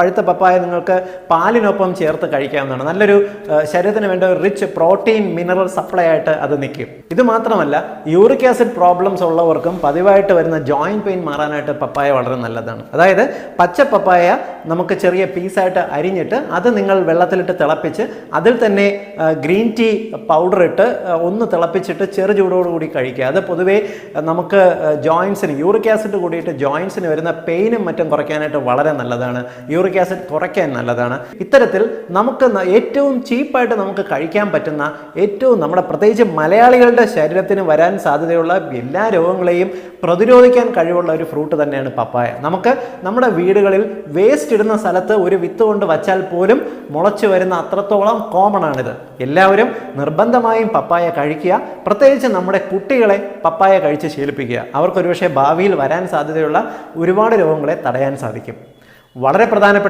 പഴുത്ത പപ്പായ നിങ്ങൾക്ക് പാലിനൊപ്പം ചേർത്ത് കഴിക്കാവുന്നതാണ്. നല്ലൊരു ശരീരത്തിന് വേണ്ട ഒരു റിച്ച് പ്രോട്ടീൻ മിനറൽ സപ്ലൈ ആയിട്ട് അത് നിൽക്കും. ഇത് മാത്രമല്ല യൂറിക് ആസിഡ് പ്രോബ്ലംസ് ഉള്ളവർക്കും പതിവായിട്ട് വരുന്ന ജോയിന്റ് പെയിൻ മാറാനായിട്ട് പപ്പായ വളരെ നല്ലതാണ്. അതായത് പച്ച പപ്പായ നമുക്ക് ചെറിയ പീസായിട്ട് അരിഞ്ഞിട്ട് അത് നിങ്ങൾ വെള്ളത്തിലിട്ട് തിളപ്പിച്ച് അതിൽ തന്നെ ഗ്രീൻ ടീ പൗഡർ ഇട്ട് ഒന്ന് തിളപ്പിച്ചിട്ട് ചെറു ചൂടോടുകൂടി കഴിക്കുക. അത് പൊതുവേ നമുക്ക് ജോയിൻസിന് യൂറിക് ആസിഡ് കൂടിയിട്ട് ജോയിൻസിന് വരുന്ന പെയിനും മറ്റും കുറയ്ക്കാനായിട്ട് വളരെ നല്ലതാണ്. യൂറിക് ആസിഡ് കുറയ്ക്കാൻ നല്ലതാണ്. ഇത്തരത്തിൽ നമുക്ക് ഏറ്റവും ചീപ്പായിട്ട് നമുക്ക് കഴിക്കാൻ പറ്റുന്ന ഏറ്റവും നമ്മുടെ പ്രത്യേകിച്ച് മലയാളികളുടെ ശരീരത്തിന് വരാൻ സാധ്യതയുള്ള എല്ലാ രോഗങ്ങളെയും പ്രതിരോധിക്കാൻ കഴിവുള്ള ഒരു ഫ്രൂട്ട് തന്നെയാണ് പപ്പായ. നമുക്ക് നമ്മുടെ വീടുകളിൽ വേസ്റ്റ് ഇടുന്ന സ്ഥലത്ത് ഒരു വിത്ത് കൊണ്ട് വച്ചാൽ പോലും മുളച്ചു വരുന്ന അത്രത്തോളം കോമൺ ആണിത്. എല്ലാവരും നിർബന്ധമായും പപ്പായ കഴിക്കുക. പ്രത്യേകിച്ച് നമ്മുടെ കുട്ടികളെ പപ്പായ കഴിച്ച് ശീലിപ്പിക്കുക. അവർക്കൊരുപക്ഷെ ഭാവിയിൽ വരാൻ സാധ്യതയുള്ള ഒരുപാട് രോഗങ്ങളെ തടയാൻ സാധിക്കും. വളരെ പ്രധാനപ്പെട്ട